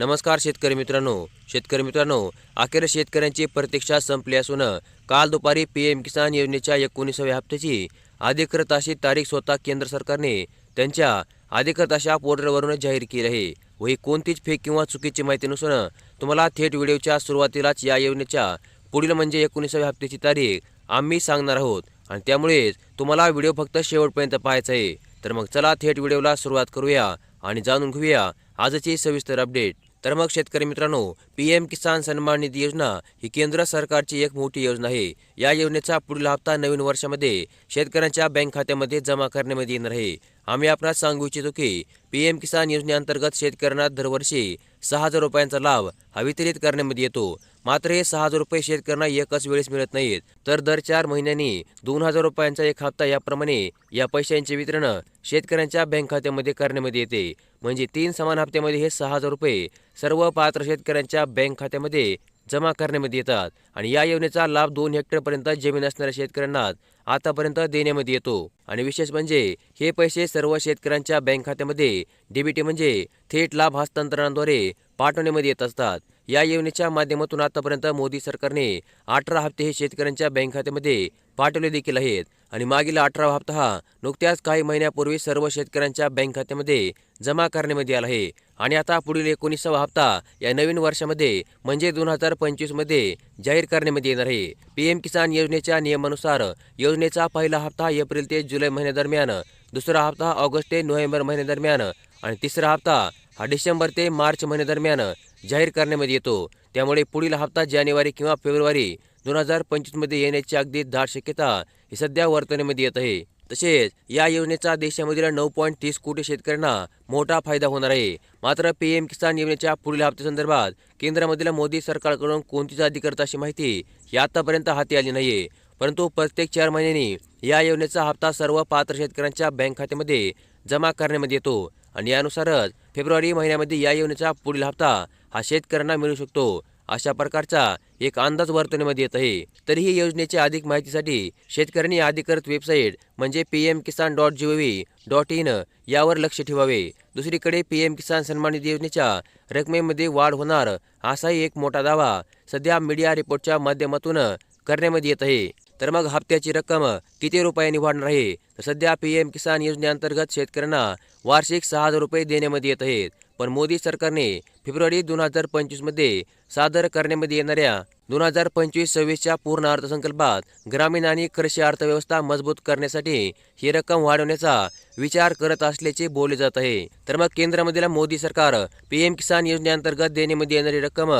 नमस्कार शेतकरी मित्रांनो. शेतकरी मित्रांनो अखेर शेतकऱ्यांची प्रतीक्षा संपली असून काल दुपारी पी एम किसान योजनेच्या एकोणीसाव्या हप्त्याची अधिकृत अशी तारीख स्वतः केंद्र सरकारने त्यांच्या अधिकृत अशा पोर्टलवरून जाहीर केली आहे. व ही कोणतीच फेक किंवा चुकीची माहिती नसून तुम्हाला थेट व्हिडिओच्या सुरुवातीलाच या योजनेच्या पुढील म्हणजे एकोणीसाव्या हप्त्याची तारीख आम्ही सांगणार आहोत. आणि त्यामुळेच तुम्हाला व्हिडिओ फक्त शेवटपर्यंत पाहायचा आहे. तर मग चला थेट व्हिडिओला सुरुवात करूया आणि जाणून घेऊया आजची सविस्तर अपडेट तर मग शेतकरी मित्रांनो पी एम किसान सन्मान निधी योजना ही केंद्र सरकारची एक मोठी योजना आहे. या योजनेचा पुढील हप्ता नवीन वर्षामध्ये शेतकऱ्यांच्या बँक खात्यामध्ये जमा करण्यामध्ये येणार आहे. आम्ही आपणास सांगू इच्छितो की पी एम किसान योजनेअंतर्गत शेतकऱ्यांना दरवर्षी सहा हजार रुपयांचा लाभ हा वितरित करण्यामध्ये येतो. मात्र हे सहा हजार रुपये शेतकऱ्यांना एकच वेळेस मिळत नाहीत. तर दर चार महिन्यांनी दोन हजार रुपयांचा एक हप्ता याप्रमाणे या पैशांचे वितरण शेतकऱ्यांच्या बँक खात्यामध्ये करण्यामध्ये येते. म्हणजे तीन समान हप्त्यामध्ये हे सहा हजार रुपये सर्व पात्र शेतकऱ्यांच्या बँक खात्यामध्ये जमा करण्यामध्ये येतात. आणि या योजनेचा लाभ दोन हेक्टरपर्यंत जमीन असणाऱ्या शेतकऱ्यांना आतापर्यंत देण्यामध्ये येतो. आणि विशेष म्हणजे हे पैसे सर्व शेतकऱ्यांच्या बँक खात्यामध्ये डीबीटी म्हणजे थेट लाभ हस्तांतरणाद्वारे पाठवण्यामध्ये येत असतात. या योजनेच्या माध्यमातून आतापर्यंत मोदी सरकारने अठरा हप्ते हे शेतकऱ्यांच्या बँक खात्यामध्ये पाठवले देखील आहेत. आणि मागील अठरावा हप्ता हा नुकत्याच काही महिन्यापूर्वी सर्व शेतकऱ्यांच्या बँक खात्यामध्ये जमा करण्यामध्ये आला आहे. आणि आता पुढील एकोणीसावा हप्ता या नवीन वर्षामध्ये म्हणजे दोन हजार पंचवीसमध्ये जाहीर करण्यामध्ये येणार आहे. पी एम किसान योजनेच्या नियमानुसार योजनेचा पहिला हप्ता एप्रिल ते जुलै महिन्यादरम्यान दुसरा हप्ता ऑगस्ट ते नोव्हेंबर महिन्यादरम्यान आणि तिसरा हप्ता हा डिसेंबर ते मार्च महिन्यादरम्यान जाहीर करण्यामध्ये येतो. त्यामुळे पुढील हप्ता जानेवारी किंवा फेब्रुवारी दोन हजार पंचवीसमध्ये येण्याची अगदी दाट शक्यता ही सध्या वर्तनेमध्ये येत आहे. तसेच या योजनेचा देशामधील नऊ पॉईंट तीस कोटी शेतकऱ्यांना मोठा फायदा होणार आहे. मात्र पी एम किसान योजनेच्या पुढील हप्त्यासंदर्भात केंद्रामधील मोदी सरकारकडून कोणतीच अधिकृत अशी माहिती ही आतापर्यंत हाती आली नाहीये. परंतु प्रत्येक चार महिन्यांनी या योजनेचा हप्ता सर्व पात्र शेतकऱ्यांच्या बँक खात्यामध्ये जमा करण्यामध्ये येतो. आणि यानुसारच फेब्रुवारी महिन्यामध्ये या योजनेचा पुढील हप्ता हा शेतकऱ्यांना मिळू शकतो. अशा प्रकारचा एक अंदाज वर्तवण्यामध्ये येत आहे. तरीही योजनेच्या अधिक माहितीसाठी शेतकऱ्यांनी अधिकृत वेबसाईट म्हणजे P M Kisan dot G O V dot in यावर लक्ष ठेवावे. दुसरीकडे पी एम किसान सन्मान निधी योजनेच्या रकमेमध्ये वाढ होणार असाही एक मोठा दावा सध्या मीडिया रिपोर्टच्या माध्यमातून करण्यामध्ये येत आहे. तर मग हप्त्याची रक्कम किती रुपयांनी वाढणार आहे? तर सध्या पी एम किसान योजनेअंतर्गत शेतकऱ्यांना वार्षिक सहा हजार रुपये देण्यामध्ये येत आहेत. पण मोदी सरकारने फेब्रुवारी दोन हजार पंचवीसमध्ये सादर करण्यामध्ये येणाऱ्या दोन हजार पंचवीस सव्वीसच्या पूर्ण अर्थसंकल्पात ग्रामीण आणि कृषी अर्थव्यवस्था मजबूत करण्यासाठी ही रक्कम वाढवण्याचा विचार करत असल्याचे बोलले जात आहे. तर मग केंद्रामधील मोदी सरकार पी एम किसान योजनेअंतर्गत देण्यामध्ये येणारी रक्कम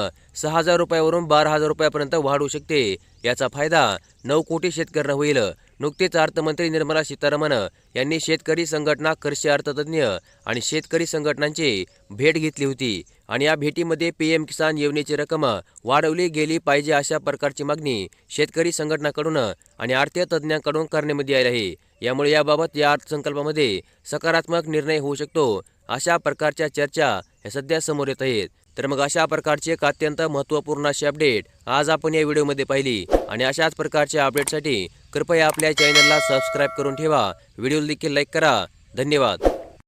सहा हजार रुपयावरून बारा हजार रुपयापर्यंत वाढवू शकते. याचा फायदा नऊ कोटी शेतकऱ्यांना होईल. नुकतेच अर्थमंत्री निर्मला सीतारामन यांनी शेतकरी संघटना कृषी अर्थतज्ञ आणि शेतकरी संघटनांची भेट घेतली होती आणि या भेटीमध्ये पी एम किसान योजनेची रक्कम वाढवली गेली पाहिजे अशा प्रकारची मागणी शेतकरी संघटनाकडून आणि आर्थिक तज्ञांकडून करण्यामध्ये आली आहे. यामुळे याबाबत या अर्थसंकल्पामध्ये सकारात्मक निर्णय होऊ शकतो अशा प्रकारच्या चर्चा या सध्या समोर येत आहेत. तर मग अशा प्रकारची एक अत्यंत महत्त्वपूर्ण अशी अपडेट आज आपण या व्हिडिओमध्ये पाहिली आणि अशाच प्रकारच्या अपडेटसाठी कृपया आपल्या चॅनलला सबस्क्राईब करून ठेवा. व्हिडिओ देखील लाईक करा. धन्यवाद.